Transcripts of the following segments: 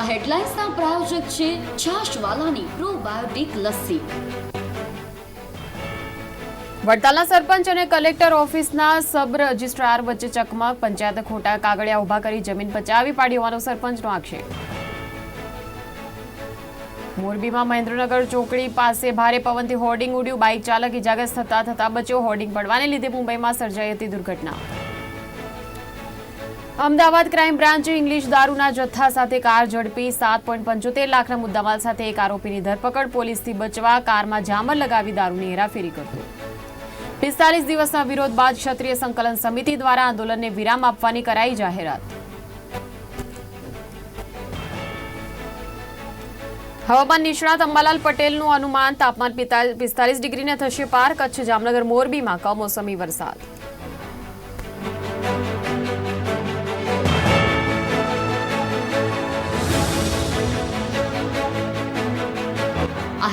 આ હેડલાઇન્સના પ્રાયોજક છે છાશવાલાની પ્રોબાયોટિક લસ્સી. વડતાલના સરપંચ અને કલેક્ટર ઓફિસના સબ રજિસ્ટ્રાર વચ્ચે ચકમક, પંચાયત ખોટા કાગળિયા ઊભા કરી જમીન પચાવી પાડી હોવાનો સરપંચનો આક્ષેપ. મોરબીમાં મહેન્દ્રનગર ચોકડી પાસે ભારે પવનથી હોર્ડિંગ ઉડ્યું. બાઇક ચાલક ઇજાગ્રસ્ત થતા થતા બચ્યો હોર્ડિંગ પડવાને લીધે મુંબઈમાં સર્જાઈ હતી દુર્ઘટના. અમદાવાદ ક્રાઇમ બ્રાન્ચે ઇંગ્લિશ દારૂના જથ્થા સાથે કાર ઝડપી સાત પોઈન્ટ પંચોતેર લાખના મુદ્દામાલ સાથે એક આરોપીની ધરપકડ. પોલીસથી બચવા કારમાં જામર લગાવી દારૂની હેરાફેરી કરતો. પિસ્તાલીસ દિવસના વિરોધ બાદ ક્ષત્રિય સંકલન સમિતિ દ્વારા આંદોલનને વિરામ આપવાની કરાઈ જાહેરાત. હવામાન નિષ્ણાત અંબાલાલ પટેલનું અનુમાન, તાપમાન પિસ્તાલીસ ડિગ્રીને થશે પાર, કચ્છ જામનગર મોરબીમાં કમોસમી વરસાદ.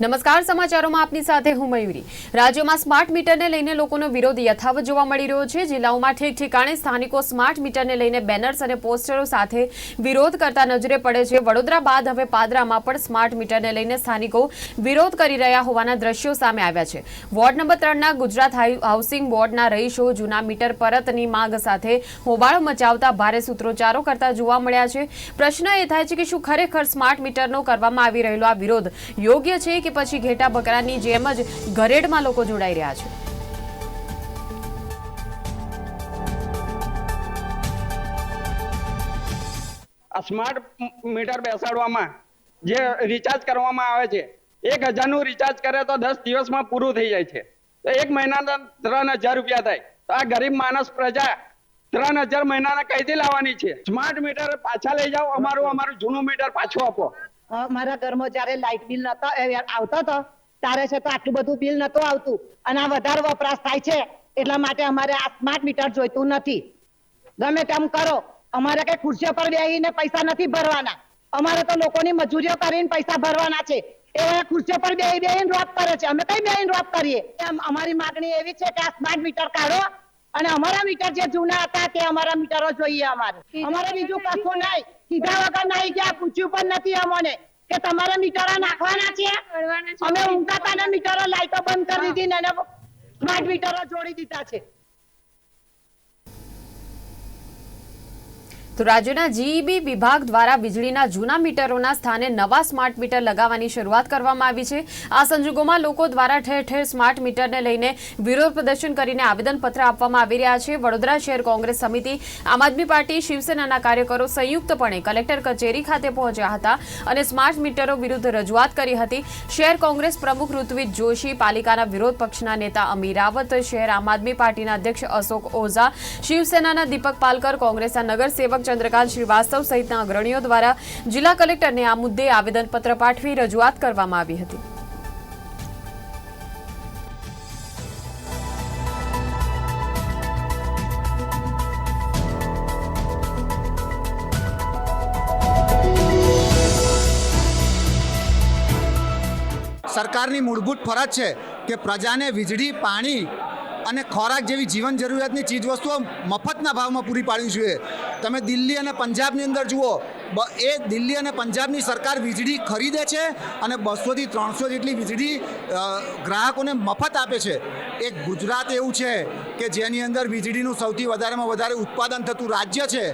નમસ્કાર, સમાચારોમાં આપની સાથે હું મયુરી. રાજ્યમાં સ્માર્ટ મીટરને લઈને લોકોનો વિરોધ યથાવત જોવા મળી રહ્યો છે. જિલ્લાઓમાં ઠેક સ્થાનિકો સ્માર્ટ મીટરને લઈને બેનર્સ અને પોસ્ટરો સાથે વિરોધ કરતા નજરે પડે છે. વડોદરા બાદ હવે પાદરામાં પણ સ્માર્ટ મીટરને લઈને સ્થાનિકો વિરોધ કરી રહ્યા હોવાના દ્રશ્યો સામે આવ્યા છે. વોર્ડ નંબર ત્રણના ગુજરાત હાઉસિંગ બોર્ડના રહીશો જૂના મીટર પરતની માંગ સાથે હોબાળો મચાવતા ભારે સૂત્રોચ્ચારો કરતા જોવા મળ્યા છે. પ્રશ્ન એ થાય છે કે શું ખરેખર સ્માર્ટ મીટરનો કરવામાં આવી રહેલો આ વિરોધ યોગ્ય છે કે પછી ઘેટા બકરાની જેમ જ ઘરેડમાં લોકો જોડાઈ રહ્યા છે. સ્માર્ટ મીટર બેસાડવામાં જે રિચાર્જ કરવામાં આવે છે, એક હજારનું રિચાર્જ કરે તો દસ દિવસમાં પૂરું થઈ જાય છે. તો એક મહિનાના ત્રણ હજાર રૂપિયા થાય. તો આ ગરીબ માણસ પ્રજા ત્રણ હજાર મહિનાના કઈથી લાવવાની છે? સ્માર્ટ મીટર પાછા લઈ જાઓ, અમારું અમારું જૂનું મીટર પાછું આપો. મારા ઘરમાં જ્યારે લાઇટ બિલ નતો આવતો હતો ત્યારે છે તો આટલું બધું બિલ નતું આવતું. અને આ વધારે વપરાશ થાય છે. એટલા માટે અમારે આ સ્માર્ટ મીટર જોઈતું નથી. ગમે તેમ કરો. અમારે કઈ ખુરશીઓ પર બેસીને પૈસા નથી ભરવાના. અમારે તો લોકોની મજૂરીઓ કરીને પૈસા ભરવાના છે. એ ખુરશીઓ પર બેહી બેહીને રોપ કરે છે. અમે કઈ બેહીને રોપ કરીએ? એમ અમારી માંગણી એવી છે કે આ સ્માર્ટ મીટર કાઢો. અને અમારા મીટર જે જૂના હતા તે અમારા મીટરો જોઈએ અમારે. અમારે બીજું કશું નહીં. સીધા વગર નહીં ગયા પૂછ્યું પણ નથી અમને કે તમારા મીટરો નાખવાના છે? અમે ઊંઘાતા મીટરો લાઈટો બંધ કરી દીધી ને સ્માર્ટ મીટરો જોડી દીધા છે. તો રાજ્યના જીઈબી વિભાગ દ્વારા વીજળીના જૂના મીટરોના સ્થાને નવા સ્માર્ટ મીટર લગાવવાની શરૂઆત કરવામાં આવી છે. આ સંજોગોમાં લોકો દ્વારા ઠેર ઠેર સ્માર્ટ મીટરને લઈને વિરોધ પ્રદર્શન કરીને આવેદનપત્ર આપવામાં આવી રહ્યા છે. વડોદરા શહેર કોંગ્રેસ સમિતિ, આમ આદમી પાર્ટી, શિવસેનાના કાર્યકરો સંયુક્તપણે કલેક્ટર કચેરી ખાતે પહોંચ્યા હતા અને સ્માર્ટ મીટરો વિરુદ્ધ રજૂઆત કરી હતી. શહેર કોંગ્રેસ પ્રમુખ ઋત્વિજ જોશી, પાલિકાના વિરોધ પક્ષના નેતા અમીર રાવત, શહેર આમ આદમી પાર્ટીના અધ્યક્ષ અશોક ઓઝા, શિવસેનાના દીપક પાલકર, કોંગ્રેસના નગરસેવક ચંદ્રકાંત શ્રીવાસ્તવ સહિતના અગ્રણીઓ દ્વારા જિલ્લા કલેક્ટરને આ મુદ્દે આવેદનપત્ર પાઠવી રજૂઆત કરવામાં આવી હતી. સરકારની મૂળભૂત ફરજ છે કે પ્રજાને વીજળી, પાણી અને ખોરાક જેવી જીવન જરૂરિયાતની ચીજવસ્તુઓ મફતના ભાવમાં પૂરી પાડવી જોઈએ. તમે દિલ્હી અને પંજાબની અંદર જુઓ એ દિલ્હી અને પંજાબની સરકાર વીજળી ખરીદે છે અને બસોથી ત્રણસો જેટલી વીજળી ગ્રાહકોને મફત આપે છે. એક ગુજરાત એવું છે કે જેની અંદર વીજળીનું સૌથી વધારેમાં વધારે ઉત્પાદન થતું રાજ્ય છે.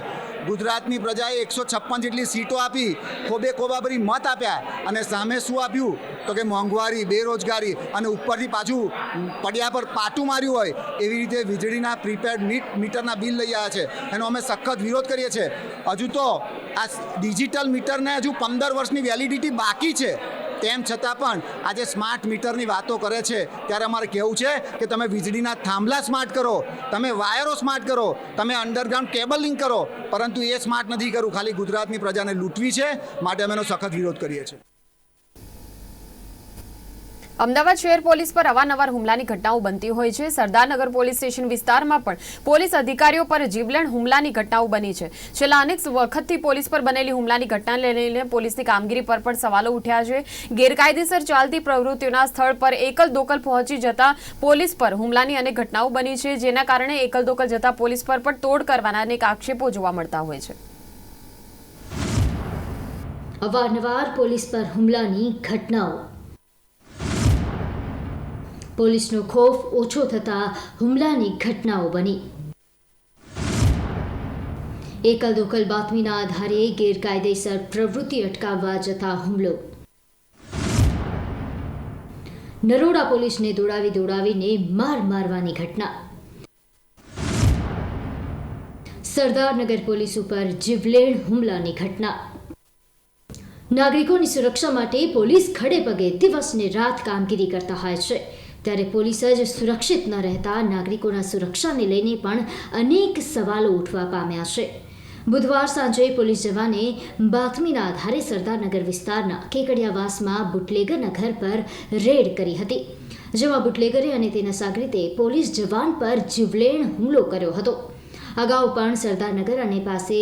ગુજરાતની પ્રજાએ એકસો છપ્પન જેટલી સીટો આપી, ખોબે ખોબાભરી મત આપ્યા અને સામે શું આપ્યું? તો કે મોંઘવારી, બેરોજગારી અને ઉપરથી પાછું પડ્યા પર પાટું માર્યું હોય, એવી રીતે વીજળીના પ્રીપેડ મીટ મીટરના બિલ લઈ આવ્યા છે. એનો અમે સખત વિરોધ કરીએ છીએ. હજુ તો આ ડિજિટલ મીટરને હજુ પંદર વર્ષની વેલિડિટી બાકી છે. તેમ છતાં પણ આજે સ્માર્ટ મીટરની વાતો કરે છે. ત્યારે અમારે કહેવું છે કે તમે વીજળીના થાંભલા સ્માર્ટ કરો, તમે વાયરો સ્માર્ટ કરો, તમે અંડરગ્રાઉન્ડ કેબલિંગ કરો. પરંતુ એ સ્માર્ટ નથી કરવું ખાલી ગુજરાતની પ્રજાને લૂંટવી છે. માટે અમે એનો સખત વિરોધ કરીએ છીએ. અમદાવાદ શહેર પોલીસ પર અવારનવાર હુમલાની ઘટનાઓ બનતી હોય છે. સરદારનગર પોલીસ સ્ટેશન વિસ્તારમાં પણ પોલીસ અધિકારીઓ પર જીવલેણ હુમલાની ઘટનાઓ બની છે. છેલ્લા અનેક વખતથી પોલીસ પર બનેલી હુમલાની ઘટનાને લઈને પોલીસની કામગીરી પર પણ સવાલો ઉઠ્યા છે. ગેરકાયદેસર ચાલતી પ્રવૃત્તિઓના સ્થળ પર એકલ દોકલ પહોંચી જતા પોલીસ પર હુમલાની અનેક ઘટનાઓ બની છે. જેના કારણે એકલ દોકલ જતા પોલીસ પર પણ તોડ કરવાના અનેક આક્ષેપો જોવા મળતા હોય છે. અવારનવાર પોલીસ પર હુમલાની ઘટનાઓ પોલીસનો ખોફ ઓછો થતા હુમલાની ઘટનાઓ બની. એકલ દોકલ બાતમીના આધારે ગેરકાયદેસર પ્રવૃત્તિ અટકાવવા જતા હુમલો. નરોડા પોલીસને દોડાવી દોડાવીને માર મારવાની ઘટના. સરદારનગર પોલીસ ઉપર જીવલેણ હુમલાની ઘટના. નાગરિકોની સુરક્ષા માટે પોલીસ ખડે પગે દિવસ ને રાત કામગીરી કરતા હોય છે. ત્યારે પોલીસ જ સુરક્ષિત ન રહેતા નાગરિકોના સુરક્ષાને લઈને પણ અનેક સવાલો ઉઠવા પામ્યા છે. બુધવાર સાંજે પોલીસ જવાને બાતમીના આધારે સરદારનગર વિસ્તારના કેકડિયાવાસમાં બુટલેગરના ઘર પર રેડ કરી હતી. જેમાં બુટલેગરે અને તેના સાગરીતે પોલીસ જવાન પર જીવલેણ હુમલો કર્યો હતો. અગાઉ પણ સરદારનગર અને પાસે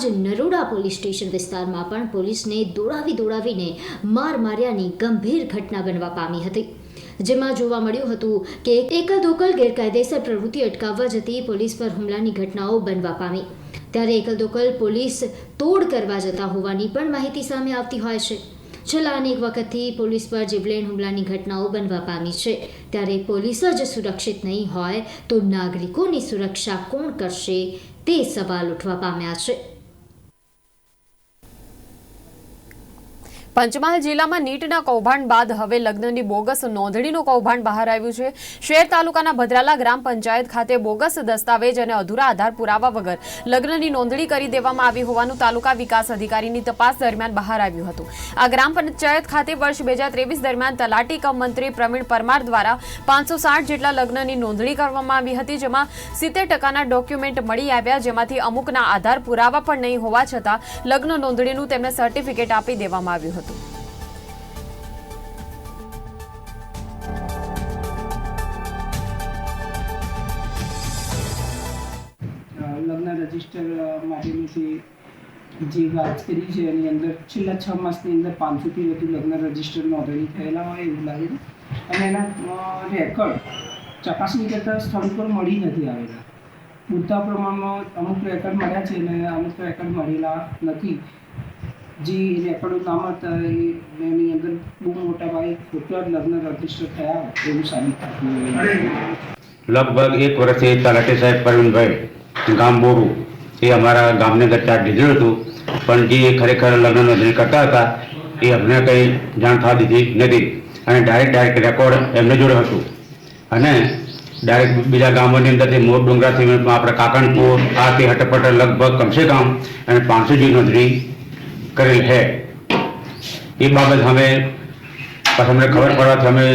જ નરોડા પોલીસ સ્ટેશન વિસ્તારમાં પણ પોલીસને દોડાવી દોડાવીને માર માર્યાની ગંભીર ઘટના બનવા પામી હતી. જેમાં જોવા મળ્યું હતું કે એકલ દોકલ ગેરકાયદેસર પ્રવૃત્તિ અટકાવવા જતી પોલીસ પર હુમલાની ઘટનાઓ બનવા પામી. ત્યારે એકલદોકલ પોલીસ તોડ કરવા જતા હોવાની પણ માહિતી સામે આવતી હોય છે. છેલ્લા અનેક વખતથી પોલીસ પર જીવલેણ હુમલાની ઘટનાઓ બનવા પામી છે. ત્યારે પોલીસ જ સુરક્ષિત નહીં હોય તો નાગરિકોની સુરક્ષા કોણ કરશે તે સવાલ ઉઠવા પામ્યા છે. પંચમહાલ જિલ્લામાં નીટના કૌભાંડ બાદ હવે લગ્નની બોગસ નોંધણીનું કૌભાંડ બહાર આવ્યું છે. શેર તાલુકાના ભદ્રાલા ગ્રામ પંચાયત ખાતે બોગસ દસ્તાવેજ અને અધૂરા આધાર પુરાવા વગર લગ્નની નોંધણી કરી દેવામાં આવી હોવાનું તાલુકા વિકાસ અધિકારીની તપાસ દરમિયાન બહાર આવ્યું હતું. આ ગ્રામ પંચાયત ખાતે વર્ષ બે દરમિયાન તલાટી કમ મંત્રી પ્રવીણ પરમાર દ્વારા પાંચસો જેટલા લગ્નની નોંધણી કરવામાં આવી હતી, જેમાં સિત્તેર ટકાના ડોક્યુમેન્ટ મળી આવ્યા, જેમાંથી અમુકના આધાર પુરાવા પણ નહીં હોવા છતાં લગ્ન નોંધણીનું તેમને સર્ટિફિકેટ આપી દેવામાં આવ્યું હતું. માટેની જે જે વાત કરી છે, એની અંદર છેલ્લા છ માસની અંદર પાંચસોથી વધુ લગ્ન રજિસ્ટર નોંધણી થયેલા હોય એવું લાગે છે. અને એના રેકર્ડ ચકાસણી કરતાં સ્થળ પર મળી નથી આવેલા. પૂરતા પ્રમાણમાં અમુક રેકોર્ડ મળ્યા છે અને અમુક રેકોર્ડ મળેલા નથી. જે રેકર્ડો ના મળતા એની અંદર બહુ મોટા ભાઈ ખોટા લગ્ન રજિસ્ટર થયા એવું સાબિત થતું લગભગ એક વર્ષથી તલાટી સાહેબ પ્રવીણભાઈ ગામ એ અમારા ગામને ચાર્જ લીધેલું હતું. પણ જે ખરેખર લગ્ન નોંધણી કરતા હતા, એ અમને કંઈ જાણ થવા દીધી નથી. અને ડાયરેક્ટ ડાયરેક્ટ રેકોર્ડ એમને જોડે હતું. અને ડાયરેક્ટ બીજા ગામોની અંદરથી મોર ડુંગરાથી આપણે કાકણપુર, આ તે હટપટ લગભગ કમસે કમ અને પાંચસો જેવી નોંધણી કરેલ છે. એ બાબત અમે પછી અમને ખબર પડવાથી અમે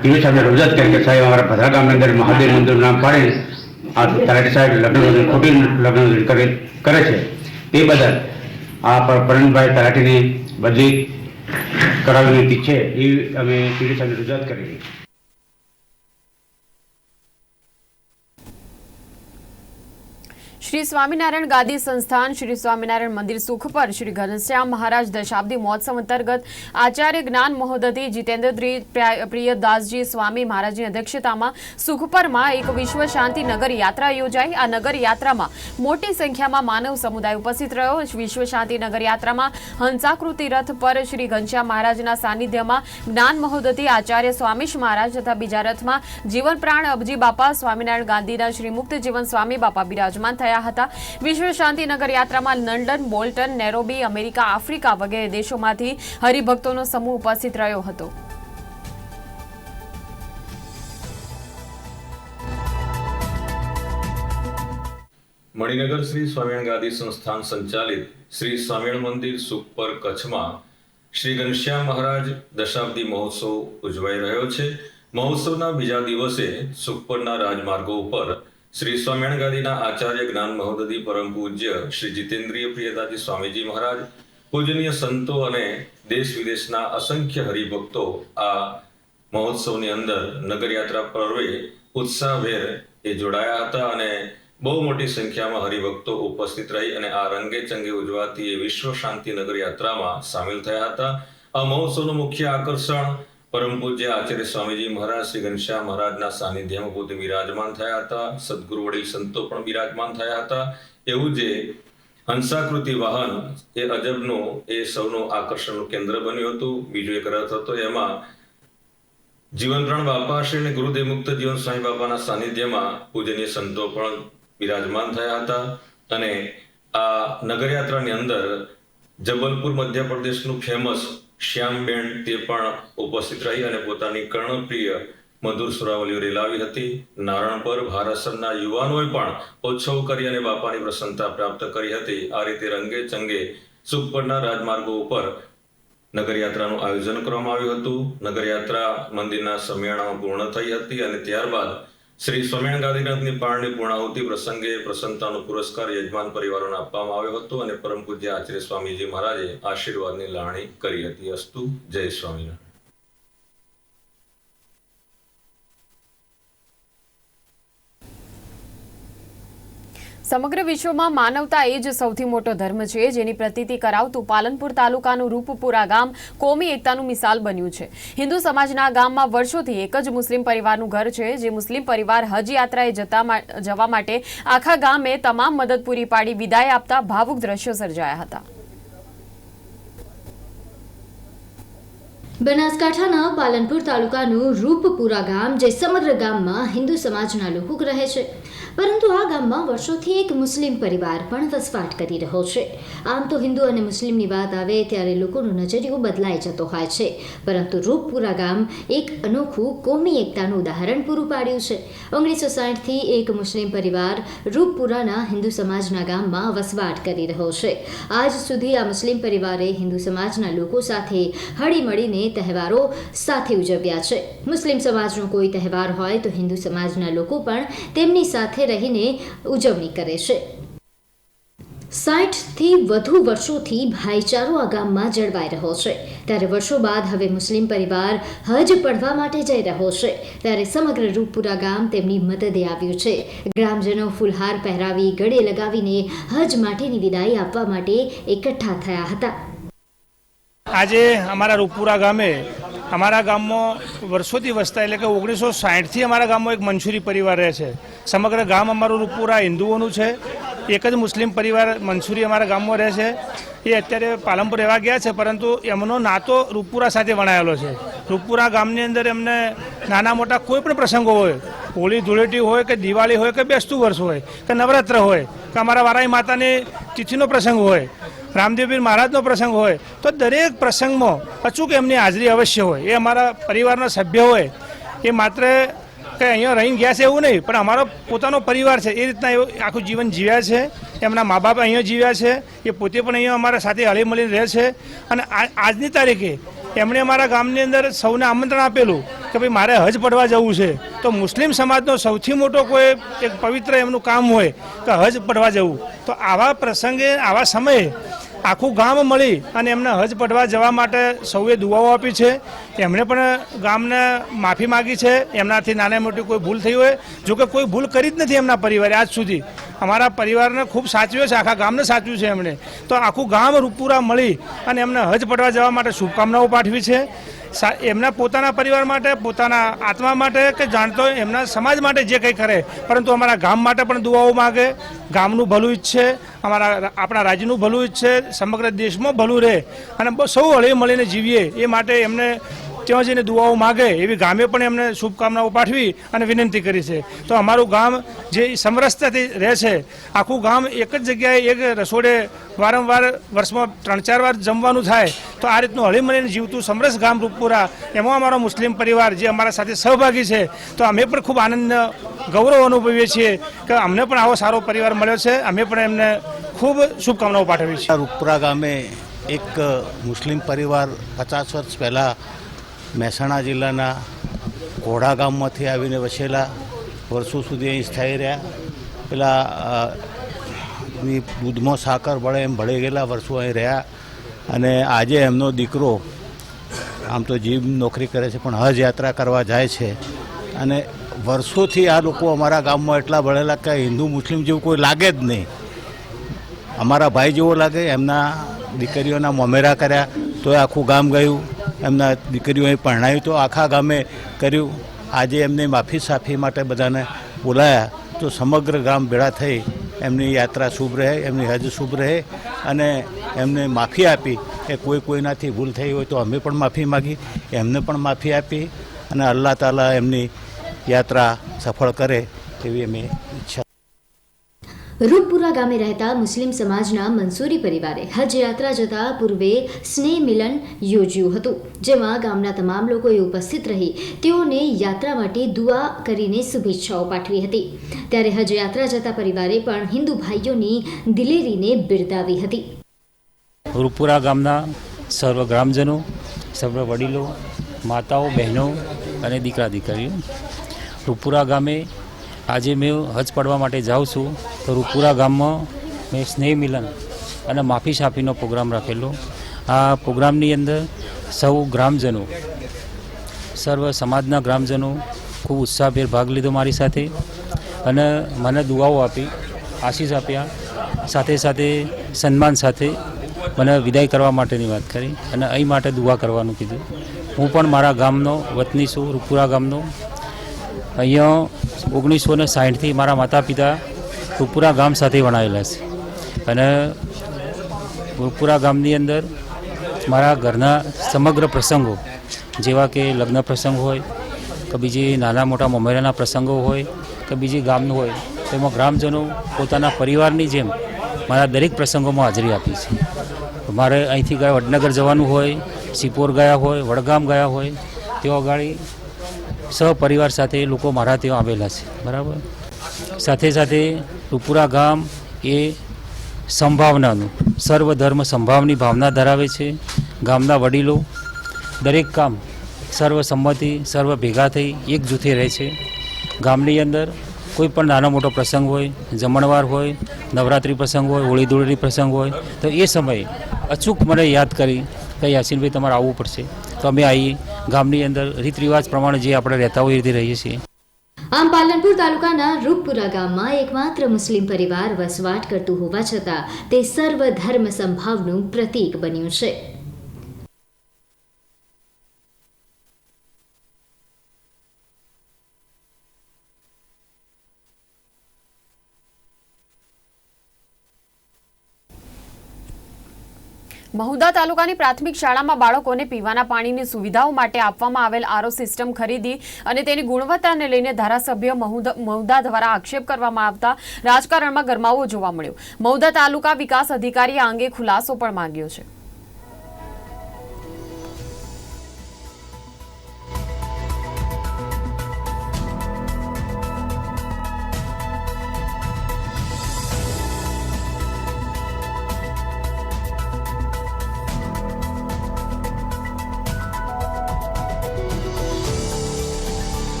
પીવી સાહેબને રજૂઆત કરી કે સાહેબ, અમારા ભદ્રા ગામની અંદર મહાદેવ મંદિરનું નામ પાડી આ તલાટી સાહેબ લગ્ન ખોટી લગ્ન કરે કરે છે. તે બદલ આ પર- પરણભાઈ તલાટીની બદલી કરાવવાની છે, એ અમે પીડી સાહેબને રજૂઆત કરી. શ્રી સ્વામિનારાયણ ગાદી સંસ્થાન, શ્રી સ્વામિનારાયણ મંદિર સુખ પર શ્રી ઘનશ્યામ મહારાજ દશાબ્દી મહોત્સવ અંતર્ગત આચાર્ય જ્ઞાન મહોદધિ જીતેન્દ્રદ્રી પ્રિય- પ્રિયદાસજી સ્વામી મહારાજની અધ્યક્ષતામાં સુખપરમાં એક વિશ્વ શાંતિ નગર યાત્રા યોજાઈ. આ નગર યાત્રામાં મોટી સંખ્યામાં માનવ સમુદાય ઉપસ્થિત રહ્યો. વિશ્વ શાંતિ નગર યાત્રામાં હંસાકૃતિ રથ પર શ્રી ઘનશ્યામ મહારાજના સાનિધ્યમાં જ્ઞાન મહોદધિ, આચાર્ય સ્વામીશ મહારાજ તથા બીજા રથમાં જીવન પ્રાણ અબજી બાપા સ્વામિનારાયણ ગાંધીના શ્રી મુક્ત જીવન સ્વામી બાપા બિરાજમાન થયા. હતા. વિશ્વ શાંતિનગર યાત્રામાં London, Bolton, Nairobi, America, Africa વગેરે દેશોમાંથી હરિભક્તોનો સમૂહ ઉપસ્થિત રહ્યો હતો. મણિનગર શ્રી સ્વામિનારાયણ ગાદી સંસ્થાન સંચાલિત શ્રી સ્વામિનારાયણ મંદિર સુપર કચ્છમાં શ્રી ઘનશ્યામ મહારાજ દશાબ્દી મહોત્સવ ઉજવાઈ રહ્યો છે. મહોત્સવના બીજા દિવસે સુખપરના રાજમાર્ગો ઉપર શ્રી સ્વામિયણ ગાદીના આચાર્ય જ્ઞાન મહોદધિ પરમ પૂજ્ય શ્રી જીતેન્દ્રિય પ્રિયતાજી સ્વામીજી મહારાજ, પૂજનીય સંતો અને દેશ વિદેશના અસંખ્ય હરિભક્તો આ મહોત્સવની અંદર નગરયાત્રા પર્વે ઉત્સાહભેર એ જોડાયા હતા અને બહુ મોટી સંખ્યામાં હરિભક્તો ઉપસ્થિત રહી અને આ રંગે ચંગે ઉજવાતી એ વિશ્વ શાંતિ નગર યાત્રામાં સામેલ થયા હતા. આ મહોત્સવનું મુખ્ય આકર્ષણ પરમ પૂજ્ય આચાર્ય સ્વામીજી મહારાજ શ્રી ઘનશ્યામ મહારાજના સાનિધ્યમાં પોતે બિરાજમાન થયા હતા. સદગુરુ વડીલ સંતો પણ બિરાજમાન થયા હતા. એવું જે હંસાકૃતિ વાહન એ અજબનું, એ સૌનું આકર્ષણનું કેન્દ્ર બન્યું હતું. બીજો એક રથ હતો એમાં જીવનપ્રાણ બાપા શ્રી અને ગુરુદેવ મુક્ત જીવન સ્વામી બાપાના સાનિધ્યમાં પૂજનીય સંતો પણ બિરાજમાન થયા હતા. અને આ નગરયાત્રાની અંદર જબલપુર મધ્યપ્રદેશનું ફેમસ શ્યામબેન તે પણ ઉપસ્થિત રહી અને પોતાની કર્ણપ્રિય મધુર સુરાવલીઓ રેલાવી હતી. નારણ પર ભારસરના યુવાનોએ પણ ઉત્સવ કરી અને બાપાની પ્રસન્નતા પ્રાપ્ત કરી હતી. આ રીતે રંગે ચંગે સુખપરના રાજમાર્ગો ઉપર નગરયાત્રાનું આયોજન કરવામાં આવ્યું હતું. નગરયાત્રા મંદિરના સમિયાણામાં પૂર્ણ થઈ હતી અને ત્યારબાદ શ્રી સ્વામિનારાયણ ગાંધીનાથની પારણી પૂર્ણાહુતિ પ્રસંગે પ્રસન્નતાનો પુરસ્કાર યજમાન પરિવારોને આપવામાં આવ્યો હતો અને પરમ પૂજ્ય આચાર્ય સ્વામીજી મહારાજે આશીર્વાદની લાણી કરી હતી. અસ્તુ જય સ્વામિનારાયણ. સમગ્ર વિશ્વમાં માનવતા એ જ સૌથી મોટો ધર્મ છે, જેની પ્રતીતિ કરાવતું પાલનપુર તાલુકાનું રૂપપુરા ગામ કોમી એકતાનું મિસાલ બન્યું છે. હિન્દુ સમાજના ગામમાં વર્ષોથી એક જ મુસ્લિમ પરિવારનું ઘર છે, જે મુસ્લિમ પરિવાર હજ યાત્રાએ જતા જવા માટે આખા ગામે તમામ મદદ પૂરી પાડી, વિદાય આપતા ભાવુક દ્રશ્યો સર્જાયા હતા. બનાસકાંઠાના પાલનપુર તાલુકાનું રૂપપુરા ગામ, જે સમગ્ર ગામમાં હિન્દુ સમાજના લોકો રહે છે. પરંતુ આ ગામમાં વર્ષોથી એક મુસ્લિમ પરિવાર પણ વસવાટ કરી રહ્યો છે. આમ તો હિન્દુ અને મુસ્લિમની વાત આવે ત્યારે લોકોનો નજરિયો બદલાઈ જતો હોય છે. પરંતુ રૂપપુરા ગામ એક અનોખું કોમી એકતાનું ઉદાહરણ પૂરું પાડ્યું છે. ઓગણીસો સાઠથી એક મુસ્લિમ પરિવાર રૂપપુરાના હિન્દુ સમાજના ગામમાં વસવાટ કરી રહ્યો છે. આજ સુધી આ મુસ્લિમ પરિવારે હિન્દુ સમાજના લોકો સાથે હળીમળીને તહેવારો સાથે ઉજવ્યા છે. મુસ્લિમ સમાજનો કોઈ તહેવાર હોય તો હિન્દુ સમાજના લોકો પણ તેમની સાથે રહીને ઉજવણી કરે છે. સાઠથી વધુ વર્ષોથી ભાઈચારો આ ગામમાં જળવાઈ રહ્યો છે. ત્યારે વર્ષો બાદ હવે મુસ્લિમ પરિવાર હજ પડવા માટે જઈ રહ્યો છે. ત્યારે સમગ્ર રૂપપુરા ગામ તેમની મદદે આવ્યું છે. ગ્રામજનો ફૂલહાર પહેરાવી ગળે લગાવીને હજ માટેની વિદાય આપવા માટે એકઠા થયા હતા. આજે અમારા રૂપપુરા ગામે, અમારા ગામમાં વર્ષોથી વસતા, એટલે કે ઓગણીસો સાઠથી અમારા ગામમાં એક મંસૂરી પરિવાર રહે છે. સમગ્ર ગામ અમારું રૂપપુરા હિન્દુઓનું છે. એક જ મુસ્લિમ પરિવાર મંસૂરી અમારા ગામમાં રહે છે. એ અત્યારે પાલનપુર રહેવા ગયા છે, પરંતુ એમનો નાતો રૂપપુરા સાથે વણાયેલો છે. રૂપપુરા ગામની અંદર એમને નાના મોટા કોઈ પણ પ્રસંગો હોય, હોળી ધૂળેટી હોય કે દિવાળી હોય કે બેસતું વર્ષ હોય, કે નવરાત્ર હોય, કે અમારા વારાઈ માતાની તિથિનો પ્રસંગ હોય રામદેવપીર મહારાજનો પ્રસંગ હોય, તો દરેક પ્રસંગમાં અચૂક એમની હાજરી અવશ્ય હોય. એ અમારા પરિવારના સભ્ય હોય. એ માત્ર કંઈ અહીંયા રહીને ગયા છે એવું નહીં, પણ અમારો પોતાનો પરિવાર છે. એ રીતના એવું આખું જીવન જીવ્યા છે. એમના મા બાપ અહીંયા જીવ્યા છે. એ પોતે પણ અહીંયા અમારા સાથે હળી મળીને રહે છે. અને આજની તારીખે એમણે અમારા ગામની અંદર સૌને આમંત્રણ આપેલું કે ભાઈ મારે હજ પડવા જવું છે. તો મુસ્લિમ સમાજનો સૌથી મોટો કોઈ એક પવિત્ર એમનું કામ હોય કે હજ પડવા જવું. તો આવા પ્રસંગે, આવા સમયે આખું ગામ મળી અને એમને હજ પઢવા જવા માટે સૌએ દુવાઓ આપી છે. એમણે પણ ગામને માફી માગી છે. એમનાથી નાની મોટી કોઈ ભૂલ થઈ હોય જો કે કોઈ ભૂલ કરી જ નથી એમના પરિવારે આજ સુધી. અમારા પરિવારને ખૂબ સાચવ્યો છે, આખા ગામને સાચવ્યું છે એમણે. તો આખું ગામ રૂપપુરા મળી અને એમને હજ પઢવા જવા માટે શુભકામનાઓ પાઠવી છે. એમના પોતાના પરિવાર માટે, પોતાના આત્મા માટે કે જાણતો એમના સમાજ માટે જે કંઈ કરે. પરંતુ અમારા ગામ માટે પણ દુઆઓ માગે. ગામનું ભલું ઈચ્છે. અમારા આપણા રાજ્યનું ભલું ઈચ્છે. સમગ્ર દેશમાં ભલું રહે. અને સૌ હળી મળીને જીવીએ. એ માટે એમને ત્યાં જઈને દુઆઓ માગે એવી ગામે પણ એમને શુભકામનાઓ પાઠવી અને વિનંતી કરી છે. તો અમારું ગામ જે સમરસતાથી રહે છે, આખું ગામ એક જ જગ્યાએ એક રસોડે વારંવાર વર્ષમાં ત્રણ ચાર વાર જમવાનું થાય, તો આ રીતનું હળીમળીને જીવતું સમરસ ગામ રૂપપુરા, એમાં અમારો મુસ્લિમ પરિવાર જે અમારા સાથે સહભાગી છે, તો અમે પણ ખૂબ આનંદ, ગૌરવ અનુભવીએ છીએ કે અમને પણ આવો સારો પરિવાર મળ્યો છે, અમે પણ એમને ખૂબ શુભકામનાઓ પાઠવી છે રૂપપુરા ગામે એક મુસ્લિમ પરિવાર પચાસ વર્ષ પહેલાં મહેસાણા જિલ્લાના ઘોડા ગામમાંથી આવીને વસેલા વર્ષો સુધી અહીં સ્થાયી રહ્યા. પેલા દૂધમાં સાકર ભળે એમ ભળી ગયેલા વર્ષો અહીં રહ્યા. અને આજે એમનો દીકરો, આમ તો જીમ નોકરી કરે છે, પણ હજ યાત્રા કરવા જાય છે. અને વર્ષોથી આ લોકો અમારા ગામમાં એટલા ભળેલા કે હિન્દુ, મુસ્લિમ જેવું કોઈ લાગે જ નહીં. અમારા ભાઈ જેવો લાગે, એમના દીકરીઓના મોમેરા કર્યા, તોય આખું ગામ ગયું. એમના દીકરીઓએ પરણાયું તો આખા ગામે કર્યું. આજે એમને માફી સાફી માટે બધાને બોલાયા તો સમગ્ર ગામ ભેળા થઈ. એમની યાત્રા શુભ રહે, એમની હજ શુભ રહે અને એમને માફી આપી કે કોઈ કોઈનાથી ભૂલ થઈ હોય તો અમે પણ માફી માગી, એમને પણ માફી આપી અને અલ્લાહ તાલા એમની યાત્રા સફળ કરે એવી અમે ઈચ્છા રૂપપુરા ગામે રહેતા મુસ્લિમ સમાજના મંસૂરી પરિવારે હજ યાત્રા જતા પૂર્વે સ્નેહ મિલન યોજ્યું હતું, જેમાં ગામના તમામ લોકોએ ઉપસ્થિત રહી તેઓને યાત્રા માટે દુઆ કરીને શુભેચ્છાઓ પાઠવી હતી. ત્યારે હજ યાત્રા જતા પરિવારે પણ હિન્દુ ભાઈઓની દિલેરીને બિરદાવી હતી. રૂપુરા ગામના સર્વ ગ્રામજનો, સર્વ વડીલો, માતાઓ, બહેનો અને દીકરા દીકરીઓ રૂપુરા ગામે આજે મેં હજ પડવા માટે જાઉં છું. તો રૂપુરા ગામમાં મેં સ્નેહ મિલન અને માફી સાફીનો પ્રોગ્રામ રાખેલો. આ પ્રોગ્રામની અંદર સૌ ગ્રામજનો, સર્વ સમાજના ગ્રામજનો ખૂબ ઉત્સાહભેર ભાગ લીધો મારી સાથે અને મને દુઆઓ આપી, આશીષ આપ્યા. સાથે સાથે સન્માન સાથે મને વિદાય કરવા માટેની વાત કરી અને અહીં માટે દુઆ કરવાનું કીધું. હું પણ મારા ગામનો વતની છું, રૂપુરા ગામનો. અહીંયા ઓગણીસો ને સાઠથી મારા માતા પિતા રૂપુરા ગામ સાથે વણાયેલા છે. અને રૂપુરા ગામની અંદર મારા ઘરના સમગ્ર પ્રસંગો, જેવા કે લગ્ન પ્રસંગ હોય, કે બીજી નાના મોટા મોમેરાના પ્રસંગો હોય, કે બીજી ગામનું હોય, તેમાં ગ્રામજનો પોતાના પરિવારની જેમ મારા દરેક પ્રસંગોમાં હાજરી આપી છે. મારે અહીંથી ગયા વડનગર જવાનું હોય સિપોર ગયા હોય, વડગામ ગયા હોય તેઓ ગાડી સહપરિવાર સાથે લોકો મારા ત્યાં આવેલા છે. બરાબર? સાથે સાથે ટુપુરા ગામ એ સંભાવનાનું, સર્વધર્મ સંભાવની ભાવના ધરાવે છે. ગામના વડીલો દરેક કામ સર્વસંમતિ સર્વ ભેગા થઈ એક જૂથે રહે છે. ગામની અંદર કોઈ પણ નાનો મોટો પ્રસંગ હોય, જમણવાર હોય, નવરાત્રિ પ્રસંગ હોય, હોળી ધૂળેટી પ્રસંગ હોય, તો એ સમયે અચૂક મને યાદ કરી કે યાસીનભાઈ તમારે આવવું પડશે. તો અમે આવીએ ગામની અંદર રીત રિવાજ પ્રમાણે જે આપણે રહેતા હોય એ રીતે રહીએ છીએ. આમ પાલનપુર તાલુકાના રૂપપુરા ગામમાં એકમાત્ર મુસ્લિમ પરિવાર વસવાટ કરતું હોવા છતાં તે સર્વ ધર્મ સંભાવનું પ્રતીક બન્યું છે. મહુદા તાલુકાની પ્રાથમિક શાળામાં બાળકોને પીવાના પાણીની સુવિધાઓ માટે આપવામાં આવેલ આરો સિસ્ટમ ખરીદી અને તેની ગુણવત્તાને લઈને ધારાસભ્ય મહુદા દ્વારા આક્ષેપ કરવામાં આવતા રાજકારણમાં ગરમાવો જોવા મળ્યો. મહુદા તાલુકા વિકાસ અધિકારીએ આ અંગે ખુલાસો પણ માંગ્યો છે.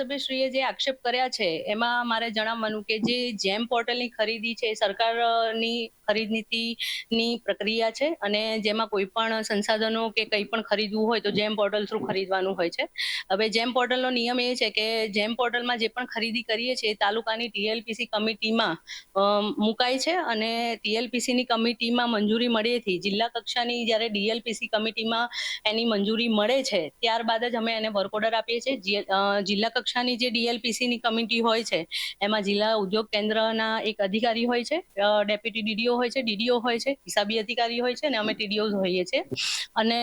ધારાસભ્યશ્રીએ જે આક્ષેપ કર્યા છે, એમાં મારે જણાવવાનું કે જે જેમ પોર્ટલની ખરીદી છે સરકારની ખરીદ નીતિની પ્રક્રિયા છે અને જેમાં કોઈ પણ સંસાધનો કે કંઈ પણ ખરીદવું હોય તો જેમ પોર્ટલ થ્રુ ખરીદવાનું હોય છે. હવે જેમ પોર્ટલનો નિયમ એ છે કે જેમ પોર્ટલમાં જે પણ ખરીદી કરીએ છીએ તાલુકાની ટીએલપીસી કમિટીમાં મુકાય છે અને ટીએલપીસીની કમિટીમાં મંજૂરી મળેથી જિલ્લા કક્ષાની જ્યારે ડીએલપીસી કમિટીમાં એની મંજૂરી મળે છે, ત્યારબાદ જ અમે એને વર્ક ઓર્ડર આપીએ છીએ. જિલ્લા જિલ્લા કક્ષાની જે ડીએલપીસીની કમિટી હોય છે, એમાં જિલ્લા ઉદ્યોગ કેન્દ્રના એક અધિકારી હોય છે ડેપ્યુટી ડીડીઓ હોય છે, ડીડીઓ હોય છે, હિસાબી અધિકારી હોય છે અને અમે ટીડીઓ હોઈએ છીએ. અને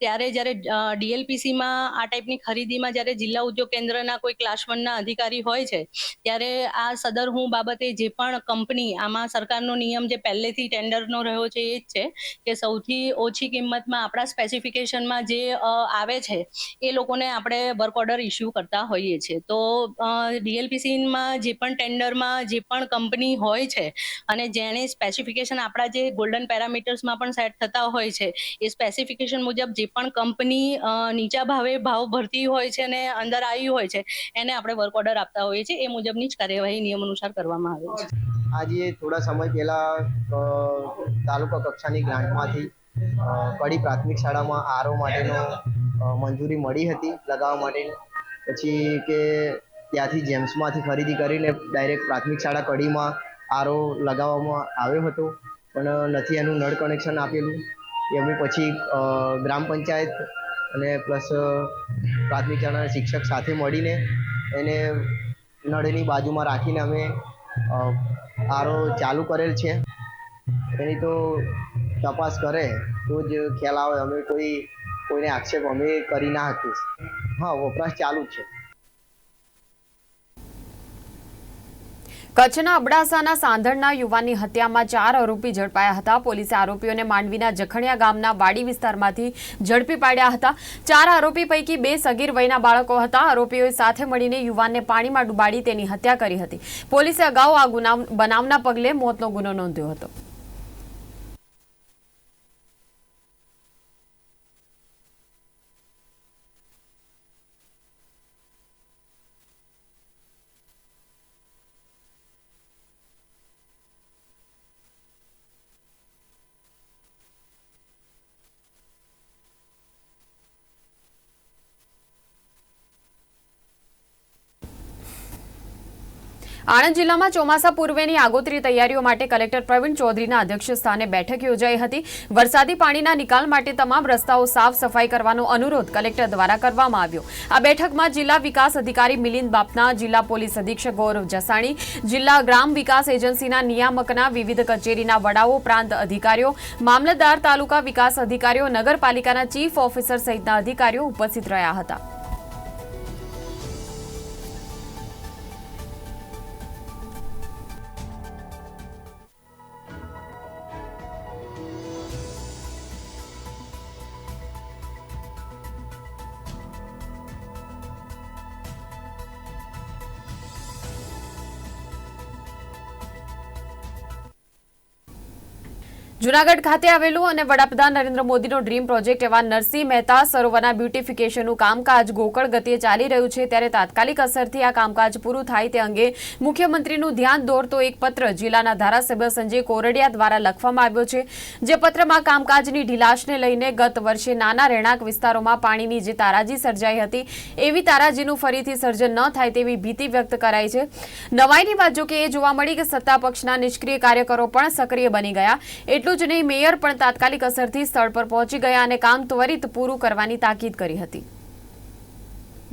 ત્યારે જ્યારે ડીએલપીસીમાં આ ટાઈપની ખરીદીમાં જ્યારે જિલ્લા ઉદ્યોગ કેન્દ્રના કોઈ ક્લાસ વનના અધિકારી હોય છે, ત્યારે આ સદર હું બાબતે જે પણ કંપની, આમાં સરકારનો નિયમ જે પહેલેથી ટેન્ડરનો રહ્યો છે એ જ છે કે સૌથી ઓછી કિંમતમાં આપણા સ્પેસિફિકેશનમાં જે આવે છે, એ લોકોને આપણે વર્ક ઓર્ડર ઇસ્યુ કરતા હોઈએ છીએ. તો ડીએલપીસીમાં જે પણ ટેન્ડરમાં જે પણ કંપની હોય છે અને જેણે સ્પેસિફિકેશન આપણા જે ગોલ્ડન પેરામીટર્સમાં પણ સેટ થતા હોય છે, એ સ્પેસિફિકેશન મુજબ જે પણ કંપની નીચા ભાવે ભાવ ભરતી હોય છે અને અંદર આવી હોય છે, એને આપણે વર્ક ઓર્ડર આપતા હોઈએ છીએ. એ મુજબની જ કાર્યવાહી નિયમ અનુસાર કરવામાં આવે છે. આજે થોડા સમય પહેલાં તાલુકા કક્ષાની ગ્રાન્ટમાંથી કડી પ્રાથમિક શાળામાં આરો માટેનો મંજૂરી મળી હતી. લગાવવા માટે પછી કે ત્યાંથી જેમ્સમાંથી ખરીદી કરીને ડાયરેક્ટ પ્રાથમિક શાળા કડીમાં આરો લગાવવામાં આવ્યો હતો. પણ નથી એનું નળ કનેક્શન આપેલું. એમની પછી ગ્રામ પંચાયત અને પ્લસ પ્રાથમિક શાળાના શિક્ષક સાથે મળીને એને નળની બાજુમાં રાખીને અમે આરો ચાલુ કરેલ છે. એની તો તપાસ કરે, તો જ ખ્યાલ આવે. અમે કોઈ, કોઈને આક્ષેપ અમે કરી ના શકીએ. હા વપરાશ ચાલુ છે. કચ્છના અબડાસાના સાંધણના યુવાનની હત્યામાં ચાર આરોપી ઝડપાયા હતા. પોલીસે આરોપીઓને માંડવીના જખણિયા ગામના વાડી વિસ્તારમાંથી ઝડપી પાડ્યા હતા. ચાર આરોપી પૈકી બે સગીર વયના બાળકો હતા. આરોપીઓએ સાથે મળીને યુવાનને પાણીમાં ડૂબાડી તેની હત્યા કરી હતી. પોલીસે અગાઉ આ ગુના બનાવના પગલે મોતનો ગુનો નોંધ્યો હતો. આણંદ જિલ્લામાં ચોમાસા પૂર્વેની આગોતરી તૈયારીઓ માટે કલેક્ટર પ્રવીણ ચૌધરીના અધ્યક્ષસ્થાને બેઠક યોજાઈ હતી. વરસાદી પાણીના નિકાલ માટે તમામ રસ્તાઓ સાફ સફાઈ કરવાનો અનુરોધ કલેક્ટર દ્વારા કરવામાં આવ્યો. આ બેઠકમાં જિલ્લા વિકાસ અધિકારી મિલિંદ બાપના, જિલ્લા પોલીસ અધિક્ષક ગૌરવ જસાણી, જિલ્લા ગ્રામ વિકાસ એજન્સીના નિયામકના વિવિધ કચેરીના વડાઓ, પ્રાંત અધિકારીઓ, મામલતદાર તાલુકા વિકાસ અધિકારીઓ, નગરપાલિકાના ચીફ ઓફિસર સહિતના અધિકારીઓ ઉપસ્થિત રહ્યા હતા. જૂનાગઢ ખાતે આવેલું અને વડાપ્રધાન નરેન્દ્ર મોદીનો ડ્રીમ પ્રોજેક્ટ એવા નરસિંહ મહેતા સરોવરના બ્યુટિફિકેશનનું કામકાજ ગોકળ ગતિએ ચાલી રહ્યું છે ત્યારે તાત્કાલિક અસરથી આ કામકાજ પૂરું થાય તે અંગે મુખ્યમંત્રીનું ધ્યાન દોરતો એક પત્ર જિલ્લાના ધારાસભ્ય સંજય કોરડિયા દ્વારા લખવામાં આવ્યો છે, જે પત્રમાં કામકાજની ઢીલાશને લઈને ગત વર્ષે નાના રહેણાંક વિસ્તારોમાં પાણીની જે તારાજી સર્જાઈ હતી, એવી તારાજીનું ફરીથી સર્જન ન થાય તેવી ભીતિ વ્યક્ત કરાઈ છે. નવાઈની વાત જોકે એ જોવા મળી કે સત્તા પક્ષના નિષ્ક્રિય કાર્યકરો પણ સક્રિય બની ગયા, એટલું જ નહીં, મેયર પણ તાત્કાલિક અસરથી સ્થળ પર પહોંચી ગયા અને કામ ત્વરિત પૂરું કરવાની તાકીદ કરી હતી.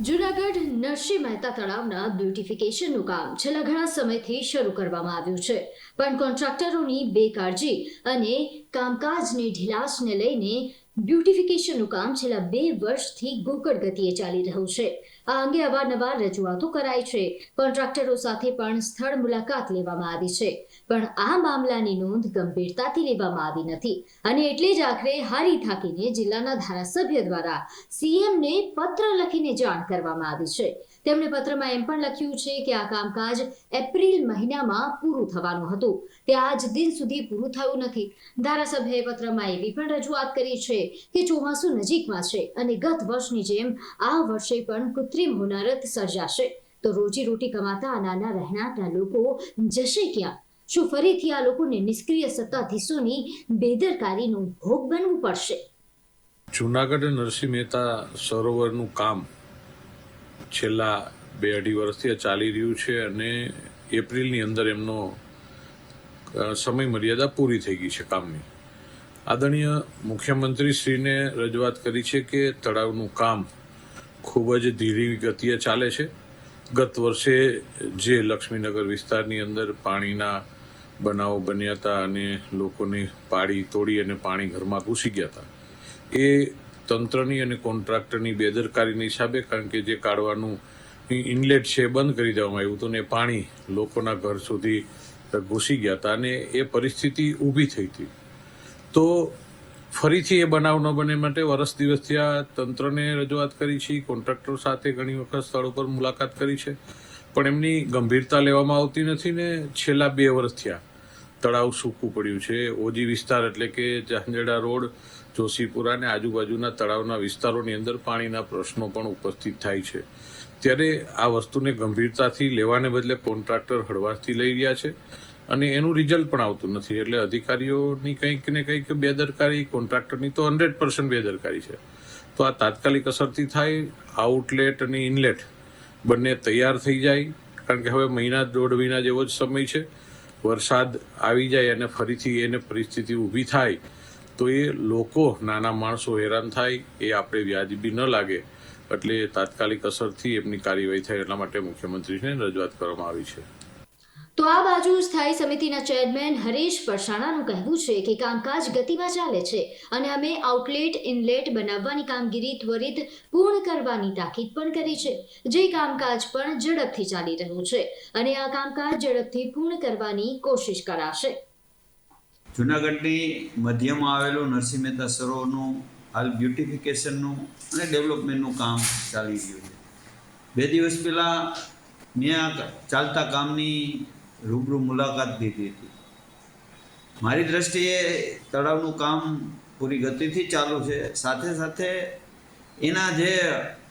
જુનાગઢ નરસિંહ મહેતા તળાવના બ્યુટિફિકેશનનું કામ છેલ્લા ઘણા સમયથી શરૂ કરવામાં આવ્યું છે. પણ કોન્ટ્રાક્ટરોની બેકાળજી અને કામકાજની ઢીલાશને લઈને બ્યુટિફિકેશનનું કામ છેલ્લા બે વર્ષથી ગોકળ ગતિએ ચાલી રહ્યું છે. આ અંગે અવારનવાર રજૂઆતો કરાઈ છે. કોન્ટ્રાક્ટરો સાથે પણ સ્થળ મુલાકાત લેવામાં આવી છે. પણ આ મામલાની નોંધ ગંભીરતાથી લેવામાં આવી નથી. અને એટલે જ આખરે હારી થાકીને જિલ્લાના ધારાસભ્ય દ્વારા સીએમને પત્ર લખીને જાણ કરવામાં આવી છે. તેમણે પત્રમાં એમ પણ લખ્યું છે કે આ કામકાજ એપ્રિલ મહિનામાં પૂરું થવાનું હતું. તે આજ દિન સુધી પૂરું થયું નથી. ધારાસભ્યએ પત્રમાં એવી પણ રજૂઆત કરી છે કે ચોમાસું નજીકમાં છે અને ગત વર્ષની જેમ આ વર્ષે પણ કૃત્રિમ હોનારત સર્જાશે. તો રોજી રોટી કમાતા નાના રહેણાંકના લોકો જશે ક્યાં? શું ફરીથી આ લોકોને નિષ્ક્રિય સત્તાધીશોની બેદરકારીનો ભોગ બનવું પડશે? જુનાગઢ નરસિંહ મહેતા સરોવરનું કામ છેલ્લા બે અઢી વર્ષથી ચાલી રહ્યું છે અને એપ્રિલની અંદર એમનો સમય મર્યાદા પૂરી થઈ ગઈ છે કામની. આદરણીય મુખ્યમંત્રીશ્રીને રજૂઆત કરી છે કે તળાવનું કામ ખૂબ જ ધીરી ગતિએ ચાલે છે. ગત વર્ષે જે લક્ષ્મીનગર વિસ્તારની અંદર પાણીના બનાવો બન્યા હતા અને લોકોની પાળી તોડી અને પાણી ઘરમાં ઘૂસી ગયા હતા. એ તંત્રની અને કોન્ટ્રાક્ટરની બેદરકારીની હિસાબે, કારણ કે જે કાઢવાનું ઇનલેટ છે એ બંધ કરી દેવામાં આવ્યું હતું ને પાણી લોકોના ઘર સુધી ઘૂસી ગયા હતા અને એ પરિસ્થિતિ ઊભી થઈ હતી. તો ફરીથી એ બનાવ ન બને માટે વરસ દિવસથી આ તંત્રને રજૂઆત કરી છે, કોન્ટ્રાક્ટર સાથે ઘણી વખત સ્થળ ઉપર મુલાકાત કરી છે, પણ એમની ગંભીરતા લેવામાં આવતી નથી ને છેલ્લા બે વર્ષ થયા. તળાવ સૂકું પડ્યું છે. ઓજી વિસ્તાર એટલે કે ઝાંઝેડા રોડ, જોશીપુરા અને આજુબાજુના તળાવના વિસ્તારોની અંદર પાણીના પ્રશ્નો પણ ઉપસ્થિત થાય છે. ત્યારે આ વસ્તુને ગંભીરતાથી લેવાને બદલે કોન્ટ્રાક્ટર હળવાશથી લઈ રહ્યા છે અને એનું રિઝલ્ટ પણ આવતું નથી. એટલે અધિકારીઓની કંઈક ને કંઈક બેદરકારી, કોન્ટ્રાક્ટરની તો હંડ્રેડ પર્સન્ટ બેદરકારી છે. તો આ તાત્કાલિક અસરથી થાય આઉટલેટ અને ઇનલેટ બંને તૈયાર થઈ જાય. કારણ કે હવે મહિના દોઢ મહિના જેવો જ સમય છે. વરસાદ આવી જાય અને ફરીથી એને પરિસ્થિતિ ઊભી થાય, તો એ લોકો, નાના માણસો હેરાન થાય, એ આપણે વ્યાજબી ન લાગે. એટલે તાત્કાલિક અસરથી એમની કાર્યવાહી થાય એટલા માટે મુખ્યમંત્રીને રજૂઆત કરવામાં આવી છે. તો આ બાજુ સ્થાયી સમિતિના ચેરમેન હરેશ પરસાણાનું કહેવું છે કે કામકાજ ગતિમાં ચાલે છે અને અમે આઉટલેટ, ઇનલેટ બનાવવાની કામગીરી ત્વરિત પૂર્ણ કરવાની તાકીદ પણ કરી છે. જે કામકાજ પણ ઝડપથી ચાલી રહ્યું છે અને આ કામકાજ ઝડપથી પૂર્ણ કરવાની કોશિશ કરાશે. જુનાગઢની મધ્યમાં આવેલું નરસિંહ મહેતા સરોવરનું હાલ બ્યુટિફિકેશનનું અને ડેવલપમેન્ટનું કામ ચાલી રહ્યું છે. બે દિવસ પહેલાં મેં આ ચાલતા કામની રૂબરૂ મુલાકાત લીધી હતી. મારી દ્રષ્ટિએ તળાવનું કામ પૂરી ગતિથી ચાલુ છે. સાથે સાથે એના જે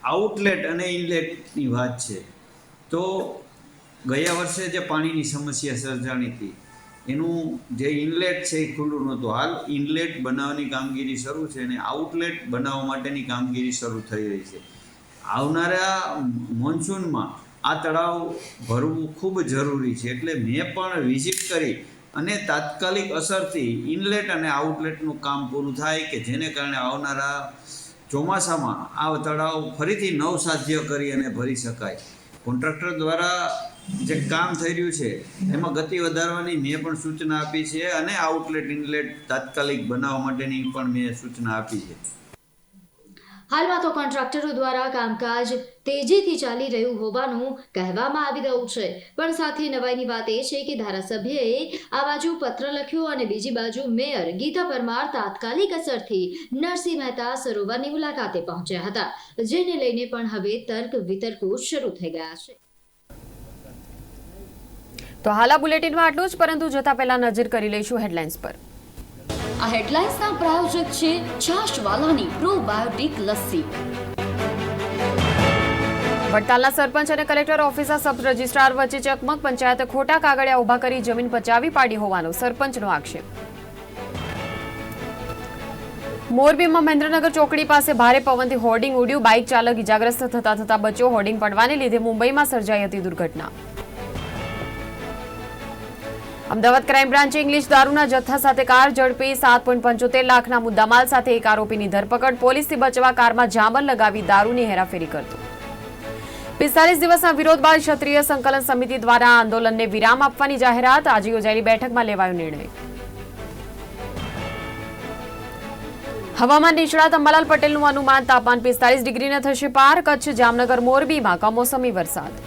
આઉટલેટ અને ઇનલેટની વાત છે, તો ગયા વર્ષે જે પાણીની સમસ્યા સર્જાણી હતી, એનું જે ઇનલેટ છે એ ખુલ્લું નહોતું. હાલ ઇનલેટ બનાવવાની કામગીરી શરૂ છે અને આઉટલેટ બનાવવા માટેની કામગીરી શરૂ થઈ રહી છે. આવનારા મોન્સૂનમાં આ તળાવ ભરવું ખૂબ જરૂરી છે. એટલે મેં પણ વિઝિટ કરી અને તાત્કાલિક અસરથી ઇનલેટ અને આઉટલેટનું કામ પૂરું થાય કે જેને કારણે આવનારા ચોમાસામાં આ તળાવ ફરીથી નવસાધ્ય કરી અને ભરી શકાય. કોન્ટ્રાક્ટર દ્વારા જે કામ થઈ રહ્યું છે, એમાં ગતિ વધારવાની મેં પણ સૂચના આપી છે અને આઉટલેટ ઇનલેટ તાત્કાલિક બનાવવા માટેની પણ મેં સૂચના આપી છે. હાલમાં તો કોન્ટ્રાક્ટરો દ્વારા કામકાજ તેજીથી ચાલી રહ્યું હોવાનું કહેવામાં આવી રહ્યું છે. પણ સાથે નવાઈની વાત એ છે કે ધારાસભ્યએ આ બાજુ પત્ર લખ્યો અને બીજી બાજુ મેયર ગીતા પરમાર તાત્કાલિક અસરથી નરસિંહ મહેતા સરોવરની મુલાકાતે પહોંચ્યા હતા, જેને લઈને પણ હવે તર્ક વિતર્કો શરૂ થઈ ગયા છે. તો હાલ બુલેટિનમાં આટલું જ, પરંતુ જતા પહેલા નજર કરી લઈશું હેડલાઇન્સ પર. આ હેડલાઇન્સના પ્રાયોજક છે છાશવાલાની પ્રોબાયોટિક લસ્સી. વડતાલના સરપંચ અને કલેક્ટર ઓફિસના સબ રજિસ્ટ્રાર વચ્ચે ચકમક, પંચાયતે ખોટા કાગળિયા ઊભા કરી જમીન પચાવી પાડી હોવાનો સરપંચનો આક્ષેપ. મોરબીમાં મહેન્દ્રનગર ચોકડી પાસે ભારે પવનથી હોર્ડિંગ ઉડ્યું. બાઇક ચાલક ઇજાગ્રસ્ત થતા થતા બચ્યો. હોર્ડિંગ પડવાને લીધે મુંબઈમાં સર્જાઈ હતી દુર્ઘટના. અમદાવાદ ક્રાઇમ બ્રાન્ચે ઇંગ્લિશ દારૂના જથ્થા સાથે કાર ઝડપી સાત પોઈન્ટ પંચોતેર લાખના મુદ્દામાલ સાથે એક આરોપીની ધરપકડ. પોલીસથી બચવા કારમાં જામર લગાવી દારૂની હેરાફેરી કરતો. પિસ્તાલીસ દિવસના વિરોધ બાદ ક્ષત્રિય સંકલન સમિતિ દ્વારા આંદોલનને વિરામ આપવાની જાહેરાત. આજે યોજાયેલી બેઠકમાં લેવાયો નિર્ણય. હવામાન નિષ્ણાત અંબાલાલ પટેલનું અનુમાન, તાપમાન પિસ્તાલીસ ડિગ્રીને થશે પાર. કચ્છ જામનગર મોરબીમાં કમોસમી વરસાદ.